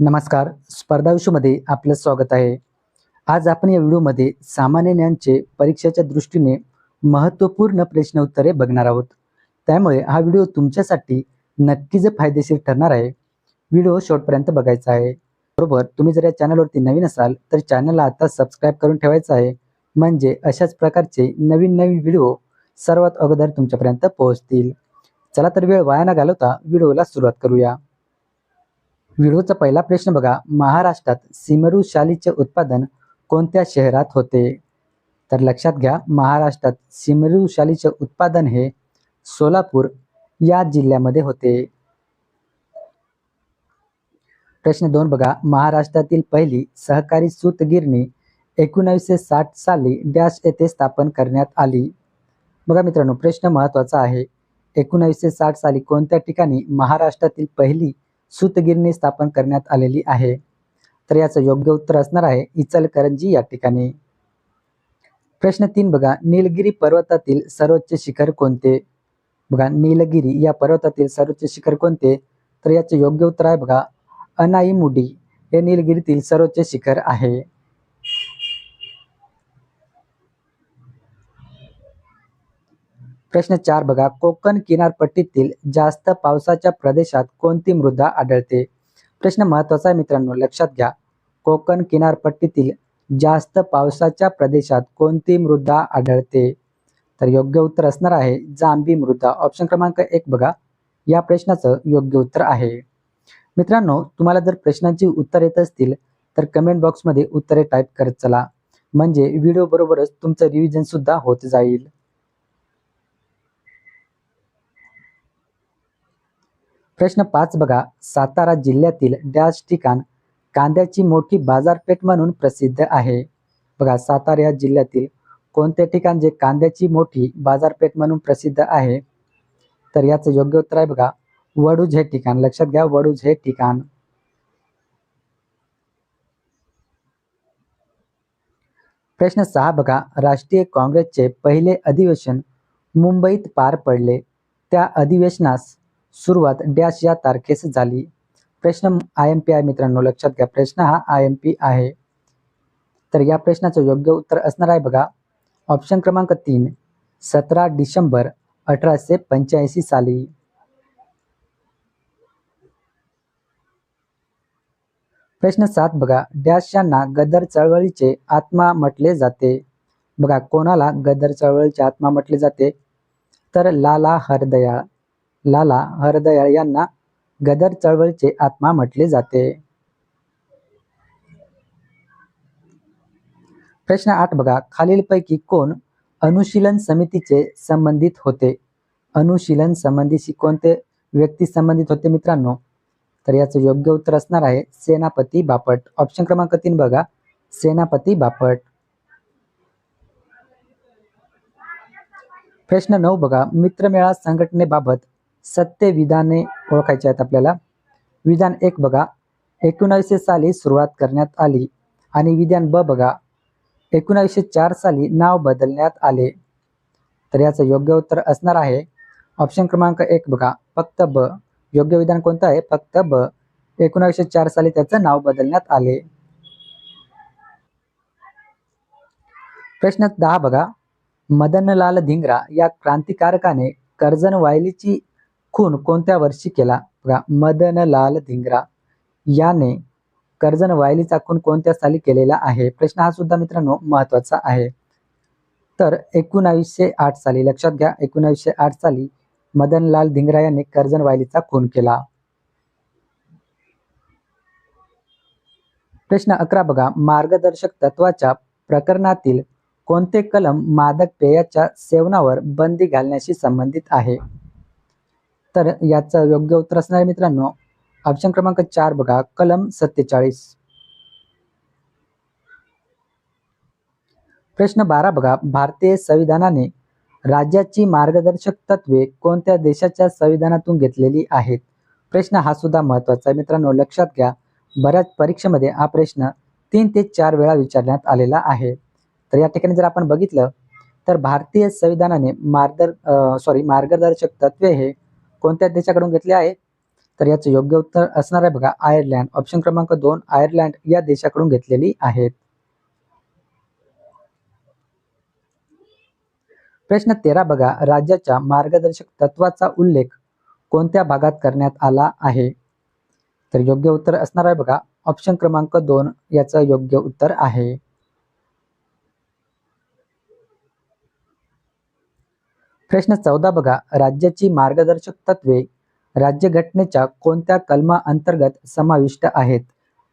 नमस्कार. स्पर्धा विषूमध्ये आपलं स्वागत आहे. आज आपण या व्हिडिओमध्ये सामान्य ज्ञानचे परीक्षेच्या दृष्टीने महत्त्वपूर्ण प्रश्न उत्तरे बघणार आहोत. त्यामुळे हा व्हिडिओ तुमच्यासाठी नक्कीच फायदेशीर ठरणार आहे. व्हिडिओ शेवटपर्यंत बघायचा आहे. बरोबर तुम्ही जर या चॅनलवरती नवीन असाल तर चॅनलला आता सबस्क्राईब करून ठेवायचं आहे. म्हणजे अशाच प्रकारचे नवीन नवीन व्हिडिओ सर्वात अगोदर तुमच्यापर्यंत पोहोचतील. चला तर वेळ वाया न घालवता व्हिडिओला सुरुवात करूया. व्हिडिओचा पहिला प्रश्न बघा. महाराष्ट्रात सिमरू शालीचे उत्पादन कोणत्या शहरात होते? तर लक्षात घ्या महाराष्ट्रात सिमरू शालीचे उत्पादन हे सोलापूर या जिल्ह्यामध्ये होते. प्रश्न दोन बघा. महाराष्ट्रातील पहिली सहकारी सूतगिरणी एकोणावीसशे साठ साली डॅश येथे स्थापन करण्यात आली. बघा मित्रांनो प्रश्न महत्त्वाचा आहे. एकोणावीसशे साठ साली कोणत्या ठिकाणी महाराष्ट्रातील पहिली सूतगिरणी स्थापन करण्यात आलेली आहे. तर याचं योग्य उत्तर असणार आहे इचलकरंजी या ठिकाणी. प्रश्न तीन बघा निलगिरी पर्वतातील सर्वोच्च शिखर कोणते? बघा नीलगिरी या पर्वतातील सर्वोच्च शिखर कोणते? तर याचे योग्य उत्तर आहे बघा अनाईमुडी हे निलगिरीतील सर्वोच्च शिखर आहे. प्रश्न चार बघा. कोकण किनारपट्टीतील जास्त पावसाच्या प्रदेशात कोणती मृदा आढळते? प्रश्न महत्त्वाचा आहे मित्रांनो लक्षात घ्या. कोकण किनारपट्टीतील जास्त पावसाच्या प्रदेशात कोणती मृदा आढळते? तर योग्य उत्तर असणार आहे जांभी मृदा. ऑप्शन क्रमांक एक बघा. या प्रश्नाचं योग्य उत्तर आहे. मित्रांनो तुम्हाला जर प्रश्नांची उत्तर येत असतील तर कमेंट बॉक्समध्ये उत्तरे टाईप करत चला. म्हणजे व्हिडिओ बरोबरच तुमचं रिव्हिजन सुद्धा होत जाईल. प्रश्न पाच बघा. सातारा जिल्ह्यातील डॅश ठिकाण कांद्याची मोठी बाजारपेठ म्हणून प्रसिद्ध आहे. बघा सातारा या जिल्ह्यातील कोणते ठिकाण जे कांद्याची मोठी बाजारपेठ म्हणून प्रसिद्ध आहे? तर याचं योग्य उत्तर आहे बघा. वडूज हे ठिकाण. लक्षात घ्या वडूज हे ठिकाण. प्रश्न सहा बघा. राष्ट्रीय काँग्रेसचे पहिले अधिवेशन मुंबईत पार पडले. त्या अधिवेशनास सुरुवात डॅश या तारखेस झाली. प्रश्न आय एम पी आहे मित्रांनो लक्षात घ्या. प्रश्न हा आय एम पी आहे. तर या प्रश्नाचं योग्य उत्तर असणार आहे बघा. ऑप्शन क्रमांक तीन सतरा डिसेंबर अठराशे पंच्याऐंशी साली. प्रश्न सात बघा डॅश यांना गदर चळवळीचे आत्मा म्हटले जाते. बघा कोणाला गदर चळवळीचे आत्मा म्हटले जाते? तर लाला हरदयाळ. लाला हरदयाळ यांना गदर चळवळीचे आत्मा म्हटले जाते. प्रश्न आठ बघा. खालीलपैकी कोण अनुशीलन समितीचे संबंधित होते? अनुशीलन संबंधीशी कोणते व्यक्ती संबंधित होते मित्रांनो? तर याचं योग्य उत्तर असणार आहे सेनापती बापट. ऑप्शन क्रमांक तीन बघा. सेनापती बापट. प्रश्न नऊ बघा. मित्रमेळा संघटनेबाबत सत्य विधाने ओळखायचे आहेत आपल्याला. विधान एक बघा. एकोणावीसशे साली सुरुवात करण्यात आली आणि विधान ब बघा. एकोणावीसशे चार साली नाव बदलण्यात आले. तर याचं योग्य उत्तर असणार आहे. ऑप्शन क्रमांक एक बघा. फक्त ब. योग्य विधान कोणतं आहे? फक्त ब. एकोणावीसशे चार साली त्याचं नाव बदलण्यात आले. प्रश्न दहा बघा. मदनलाल धिंगरा या क्रांतिकारकाने कर्जन वायलीची खून कोणत्या वर्षी केला? बघा मदनलाल धिंगरा याने कर्जन वायलीचा खून कोणत्या साली केलेला आहे? प्रश्न हा सुद्धा मित्रांनो महत्त्वाचा आहे. तर एकोणावीसशे आठ साली लक्षात घ्या एकोणावीसशे आठ साली मदनलाल धिंगरा यांनी कर्जन वायलीचा खून केला. प्रश्न अकरा बघा मार्गदर्शक तत्वाच्या प्रकरणातील कोणते कलम मादक पेयाच्या सेवनावर बंदी घालण्याशी संबंधित आहे? तर याचं योग्य उत्तर असणार मित्रांनो. ऑप्शन क्रमांक चार बघा कलम सत्तेचाळीस. प्रश्न बारा बघा भारतीय संविधानाने राज्याची मार्गदर्शक तत्वे कोणत्या देशाच्या संविधानातून घेतलेली आहेत? प्रश्न हा सुद्धा महत्त्वाचा आहे मित्रांनो लक्षात घ्या. बऱ्याच परीक्षेमध्ये हा प्रश्न तीन ते चार वेळा विचारण्यात आलेला आहे. तर या ठिकाणी जर आपण बघितलं तर भारतीय संविधानाने मार्गदर सॉरी मार्गदर्शक तत्वे हे कोणत्या देशाकडून घेतले आहे? तर याचं योग्य उत्तर असणार आहे बघा आयर्लंड. ऑप्शन क्रमांक दोन आयर्लंड या देशाकडून घेतलेली आहेत. प्रश्न तेरा बघा राज्याच्या मार्गदर्शक तत्वाचा उल्लेख कोणत्या भागात करण्यात आला आहे? तर योग्य उत्तर असणार आहे बघा ऑप्शन क्रमांक दोन याचं योग्य उत्तर आहे. प्रश्न चौदा बघा. राज्याची मार्गदर्शक तत्वे राज्यघटनेच्या कोणत्या कलमा अंतर्गत समाविष्ट आहेत?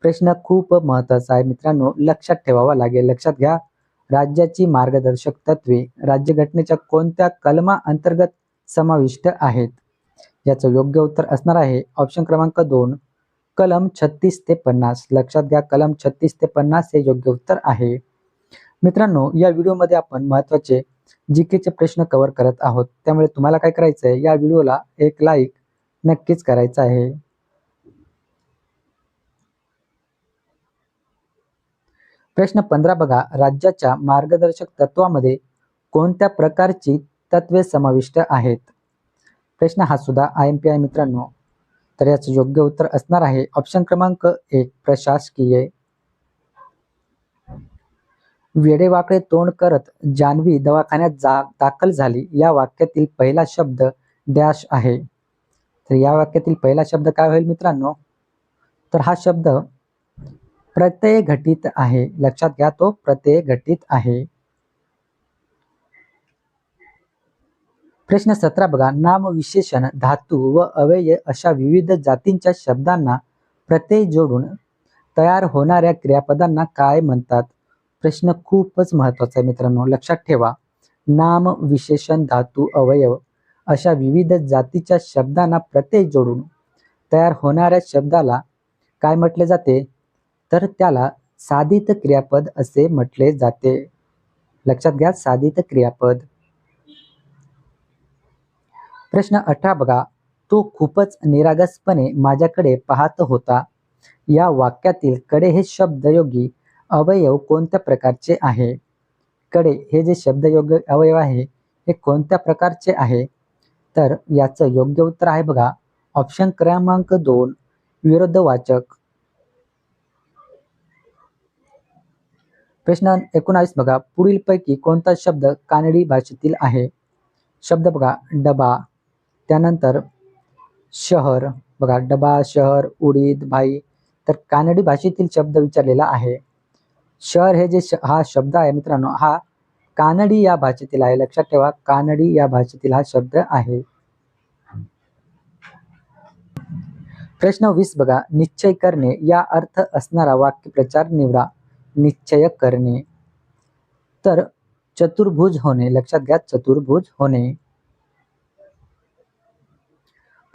प्रश्न खूप महत्त्वाचा आहे. मित्रांनो लक्षात ठेवावा लागेल. लक्षात घ्या. राज्याची मार्गदर्शक तत्वे राज्यघटनेच्या कोणत्या कलमा अंतर्गत समाविष्ट आहेत? याचं योग्य उत्तर असणार आहे. ऑप्शन क्रमांक दोन कलम छत्तीस ते पन्नास. लक्षात घ्या कलम छत्तीस ते पन्नास हे योग्य उत्तर आहे. मित्रांनो या व्हिडिओमध्ये आपण महत्त्वाचे जी केचे प्रश्न कव्हर करत आहोत त्यामुळे तुम्हाला काय करायचं आहे या व्हिडिओला एक लाईक नक्कीच करायचं आहे. प्रश्न पंधरा बघा राज्याच्या मार्गदर्शक तत्वामध्ये कोणत्या प्रकारची तत्वे समाविष्ट आहेत? प्रश्न हा सुद्धा आय एम पी आय मित्रांनो तर याचं योग्य उत्तर असणार आहे. ऑप्शन क्रमांक एक प्रशासकीय. वेडेवाकडे तोंड करत जान्हवी दवाखान्यात जा दाखल झाली. या वाक्यातील पहिला शब्द डॅश आहे. तर या वाक्यातील पहिला शब्द काय होईल मित्रांनो? तर हा शब्द प्रत्यय घटित आहे. लक्षात घ्या तो प्रत्यय घटित आहे. प्रश्न सतरा बघा. नाम विशेषण धातू व अव्यय अशा विविध जातींच्या शब्दांना प्रत्यय जोडून तयार होणाऱ्या क्रियापदांना काय म्हणतात? प्रश्न खूपच महत्त्वाचा आहे मित्रांनो. लक्षात ठेवा. नाम विशेषण धातू अवयव अशा विविध जातीच्या शब्दांना प्रत्यय जोडून तयार होणाऱ्या शब्दाला काय म्हटले जाते? तर त्याला साधित क्रियापद असे म्हटले जाते. लक्षात घ्या साधित क्रियापद. प्रश्न अठरा बघा. तो खूपच निरागसपणे माझ्याकडे पाहत होता. या वाक्यातील कडे हे शब्दयोगी अवयव कोणत्या प्रकारचे आहे? कडे हे जे शब्दयोग्य अवयव आहे हे कोणत्या प्रकारचे आहे? तर याचं योग्य उत्तर आहे बघा. ऑप्शन क्रमांक दोन विरुद्धवाचक प्रश्न एकोणावीस बघा. पुढीलपैकी कोणता शब्द कानडी भाषेतील आहे? शब्द बघा डबा. त्यानंतर शहर. बघा डबा शहर उडीद भाई. तर कानडी भाषेतील शब्द विचारलेला आहे. शहर हे जे श हा शब्द आहे मित्रांनो हा कानडी या भाषेतील आहे. लक्षात ठेवा कानडी या भाषेतील हा शब्द आहे. प्रश्न वीस बघा. निश्चय करणे या अर्थ असणारा वाक्यप्रचार निवडा. निश्चय करणे. तर चतुर्भुज होणे. लक्षात घ्या चतुर्भुज होणे.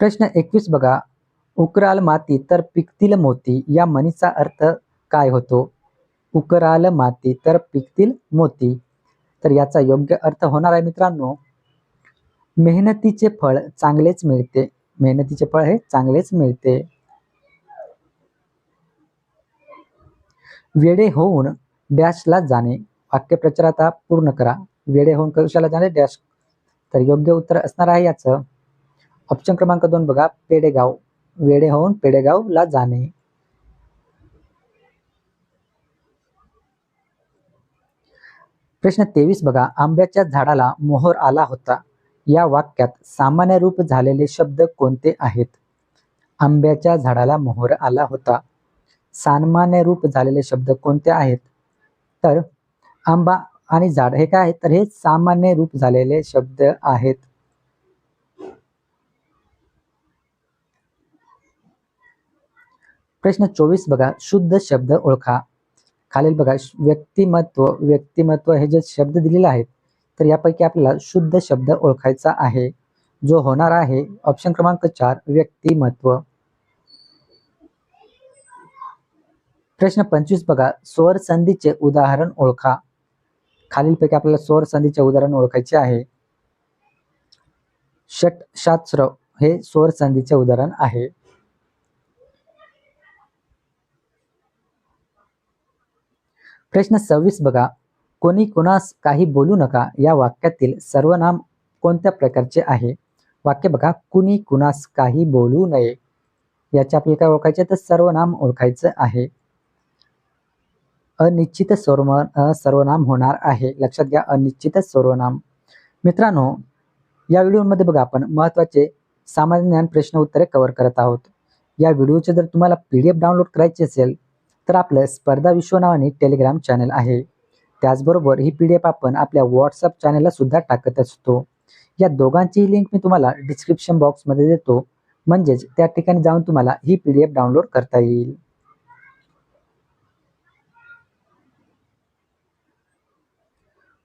प्रश्न एकवीस बघा. उकराल माती तर पिकतील मोती. या म्हणीचा अर्थ काय होतो? उकराल माती तर पिकतील मोती. तर याचा योग्य अर्थ होणार आहे मित्रांनो मेहनतीचे फळ चांगलेच मिळते. मेहनतीचे फळ हे चांगलेच मिळते. वेडे होऊन डॅशला जाणे. वाक्यप्रचार आता पूर्ण करा. वेडे होऊन कशाला जाणे डॅश. तर योग्य उत्तर असणार आहे याचं. ऑप्शन क्रमांक दोन बघा पेडेगाव. वेडे होऊन पेडेगावला जाणे. प्रश्न तेवीस बघा. आंब्याच्या झाडाला मोहर आला होता. या वाक्यात सामान्य रूप झालेले शब्द कोणते आहेत? आंब्याच्या झाडाला मोहर आला होता. सामान्य रूप झालेले शब्द कोणते आहेत? तर आंबा आणि झाड हे काय आहे तर हे सामान्य रूप झालेले शब्द आहेत. प्रश्न चोवीस बघा. शुद्ध शब्द ओळखा. खालील बघा व्यक्तिमत्व व्यक्तिमत्व हे जे शब्द दिलेले आहेत तर यापैकी आपल्याला शुद्ध शब्द ओळखायचा आहे. जो होणार आहे ऑप्शन क्रमांक चार व्यक्तिमत्व. प्रश्न पंचवीस बघा स्वर संधीचे उदाहरण ओळखा. खालीलपैकी आपल्याला स्वर संधीचे उदाहरण ओळखायचे आहे. षटशास्त्र हे स्वर संधीचे उदाहरण आहे. प्रश्न सव्वीस बघा. कोणी कोणास काही बोलू नका या वाक्यातील सर्वनाम कोणत्या प्रकारचे आहे? वाक्य बघा. कुणी कुणास काही बोलू नये. याचे आपल्याला काय ओळखायचे? तर सर्वनाम ओळखायचं आहे. अनिश्चित सर्व सर्वनाम होणार आहे. लक्षात घ्या अनिश्चित सर्वनाम मित्रांनो या व्हिडिओमध्ये बघा आपण महत्त्वाचे सामान्य ज्ञान प्रश्न उत्तरे कव्हर करत आहोत. या व्हिडिओचे जर तुम्हाला पी डी एफ डाउनलोड करायची असेल तर आपलं स्पर्धा विश्व नावाने टेलिग्राम चॅनल आहे. त्याचबरोबर ही पी डी एफ आपण आपल्या व्हॉट्सअप चॅनलला सुद्धा टाकत असतो. या दोघांचीही लिंक मी तुम्हाला डिस्क्रिप्शन बॉक्समध्ये देतो. म्हणजेच त्या ठिकाणी जाऊन तुम्हाला ही पी डी एफ डाउनलोड करता येईल.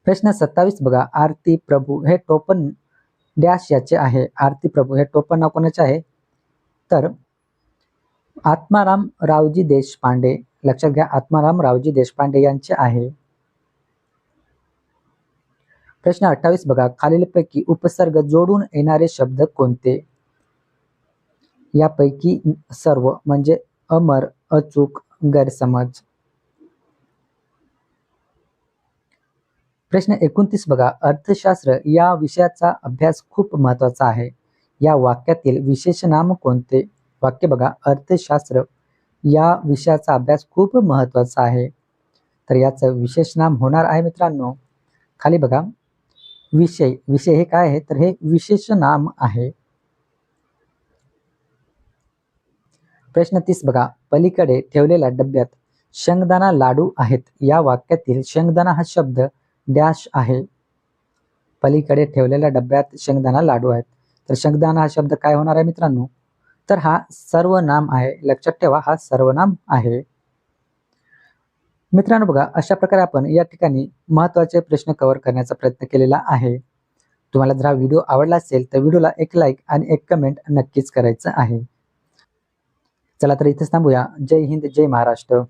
प्रश्न सत्तावीस बघा. आरती प्रभू हे टोपन डॅश याचे आहे. आरती प्रभू हे टोपन नाव कोणाचे आहे? तर आत्माराम रावजी देशपांडे. लक्षात घ्या आत्माराम रावजी देशपांडे यांचे आहे. प्रश्न अठ्ठावीस बघा. खालीलपैकी उपसर्ग जोडून येणारे शब्द कोणते? यापैकी सर्व म्हणजे अमर अचूक गैरसमज. प्रश्न एकोणतीस बघा. अर्थशास्त्र या विषयाचा अभ्यास खूप महत्त्वाचा आहे. या वाक्यातील विशेष नाम कोणते? वाक्य बघा अर्थशास्त्र या विषयाचा अभ्यास खूप महत्त्वाचा आहे. तर याचं विशेष नाम होणार आहे मित्रांनो. खाली बघा विषय विषय हे काय आहे? तर हे विशेष नाम आहे. प्रश्न तीस बघा पलीकडे ठेवलेल्या डब्यात शेंगदाणा लाडू आहेत. या वाक्यातील शेंगदाणा हा शब्द डॅश आहे. पलीकडे ठेवलेल्या डब्यात शेंगदाणा लाडू आहेत. तर शेंगदाणा हा शब्द काय होणार आहे मित्रांनो? तर हा सर्वनाम आहे. लक्षात ठेवा हा सर्वनाम आहे. मित्रांनो बघा अशा प्रकारे आपण या ठिकाणी महत्त्वाचे प्रश्न कव्हर करण्याचा प्रयत्न केलेला आहे. तुम्हाला जर हा व्हिडिओ आवडला असेल तर व्हिडिओला एक लाईक आणि एक कमेंट नक्कीच करायचं आहे. चला तर इथेच थांबूया. जय हिंद जय महाराष्ट्र.